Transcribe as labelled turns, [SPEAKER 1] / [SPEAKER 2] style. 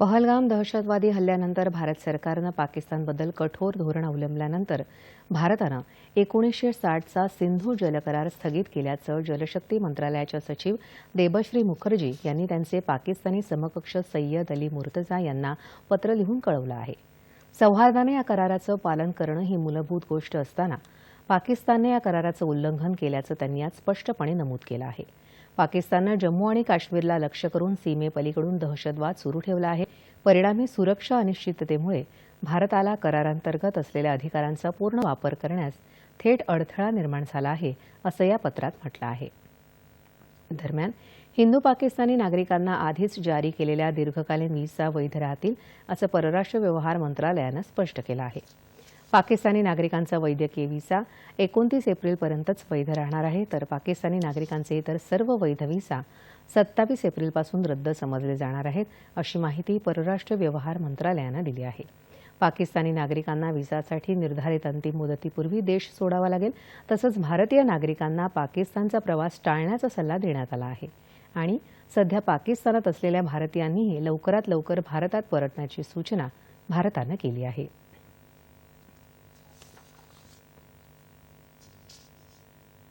[SPEAKER 1] पहलगाम दहशतवादी हल्ल्यानंतर भारत सरकारनं पाकिस्तानबद्दल कठोर धोरण अवलंबल्यानंतर भारतानं एकोणीसशे साठचा सिंधू जलकरार स्थगित केल्याचं जलशक्ती मंत्रालयाच्या सचिव देबश्री मुखर्जी यांनी त्यांचे पाकिस्तानी समकक्ष सय्यद अली मुर्तजा यांना पत्र लिहून कळवलं आहे. सौहार्दानं या कराराचं पालन करणं ही मूलभूत गोष्ट असताना पाकिस्ताननं या कराराचं उल्लंघन केल्याचं त्यांनी आज स्पष्टपणे नमूद केलं आहे. पाकिस्ताननं जम्मू आणि काश्मीरला लक्ष्य करून सीमेपलीकडून दहशतवाद सुरू ठेवला आहे. परिणामी सुरक्षा अनिश्चिततेमुळे भारताला करारांतर्गत असलेल्या अधिकारांचा पूर्ण वापर करण्यास थेट अडथळा निर्माण झाला आहे असं या पत्रात म्हटलं आहे. दरम्यान हिंदू पाकिस्तानी नागरिकांना आधीच जारी केलेल्या दीर्घकालीन व्हिसा वैध राहतील असं परराष्ट्र व्यवहार मंत्रालयानं स्पष्ट केलं आहे. पाकिस्तानी नागरिकांचा वैद्यकीय व्हिसा एकोणतीस एप्रिलपर्यंतच वैध राहणार आहे. तर पाकिस्तानी नागरिकांचे इतर सर्व वैध व्हिसा सत्तावीस एप्रिलपासून रद्द समजले जाणार आहेत अशी माहिती परराष्ट्र व्यवहार मंत्रालयानं दिली आहे. पाकिस्तानी नागरिकांना व्हिसासाठी निर्धारित अंतिम मुदतीपूर्वी देश सोडावा लागेल तसंच भारतीय नागरिकांना पाकिस्तानचा प्रवास टाळण्याचा सल्ला देण्यात आला आहे. आणि सध्या पाकिस्तानात असलेल्या भारतीयांनीही लवकरात लवकर भारतात परतण्याची सूचना भारतानं केली आहे.